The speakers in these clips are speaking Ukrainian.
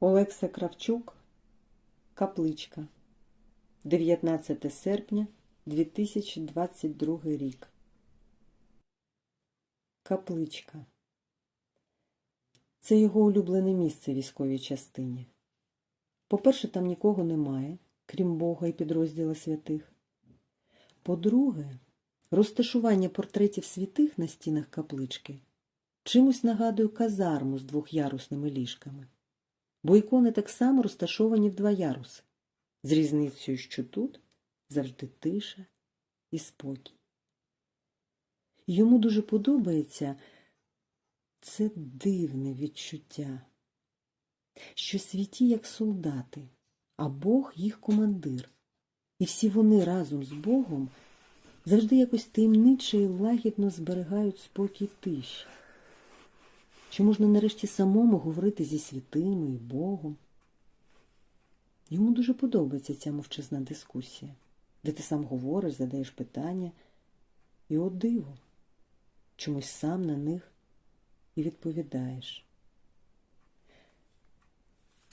Олекса Кравчук Капличка 19 серпня 2022 рік Капличка Це його улюблене місце військовій частині. По-перше, там нікого немає, крім Бога і підрозділа святих. По-друге, розташування портретів святих на стінах каплички чимось нагадує казарму з двохярусними ліжками бо ікони так само розташовані в два яруси, з різницею, що тут завжди тиша і спокій. Йому дуже подобається це дивне відчуття, що святі як солдати, а Бог їх командир, і всі вони разом з Богом завжди якось таємниче і лагідно зберігають спокій тиші що можна нарешті самому говорити зі святими і Богом. Йому дуже подобається ця мовчазна дискусія, де ти сам говориш, задаєш питання, і о диво, чомусь сам на них і відповідаєш.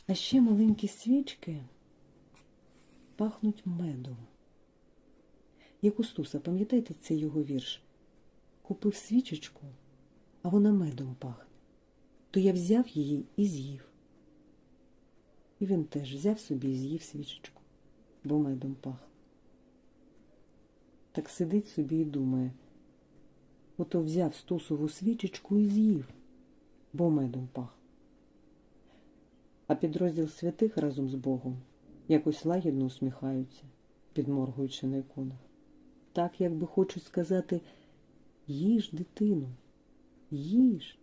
А ще маленькі свічки пахнуть медом. Як у Стуса, пам'ятаєте цей його вірш? Купив свічечку, а вона медом пахне то я взяв її і з'їв. І він теж взяв собі і з'їв свічечку, бо медом пах. Так сидить собі і думає, ото взяв стусову свічечку і з'їв, бо медом пах. А підрозділ святих разом з Богом якось лагідно усміхаються, підморгуючи на іконах. Так, якби хочуть сказати їж, дитину, їж.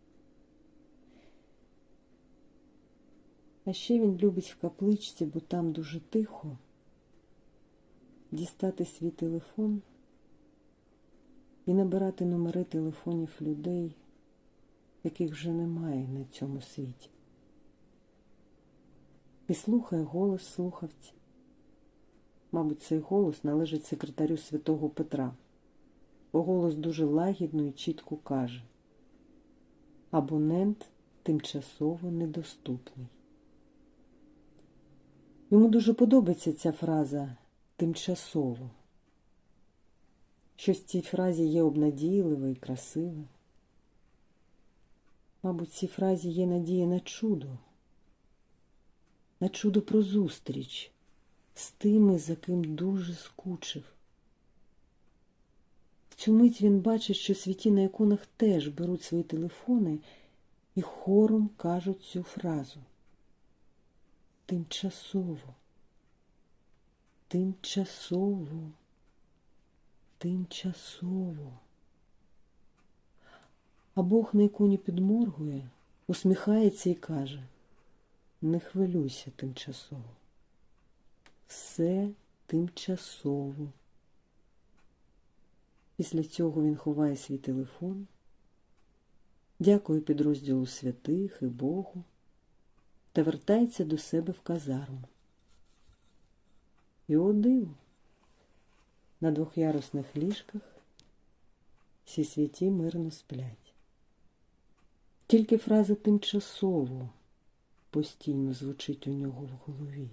А ще він любить в капличці, бо там дуже тихо, дістати свій телефон і набирати номери телефонів людей, яких вже немає на цьому світі. І слухає голос слухавці. Мабуть, цей голос належить секретарю святого Петра, бо голос дуже лагідно і чітко каже абонент тимчасово недоступний. Йому дуже подобається ця фраза тимчасово. Щось в цій фразі є обнадійливе і красиве. Мабуть, в цій фразі є надія на чудо, на чудо про зустріч з тими, за ким дуже скучив. В цю мить він бачить, що святі на іконах теж беруть свої телефони і хором кажуть цю фразу тимчасово, тимчасово, тимчасово. А Бог на іконі підморгує, усміхається і каже, не хвилюйся тимчасово. Все тимчасово. Після цього він ховає свій телефон, дякує підрозділу святих і Богу та вертається до себе в казарму. І о диво, на двохярусних ліжках всі святі мирно сплять. Тільки фраза тимчасово постійно звучить у нього в голові.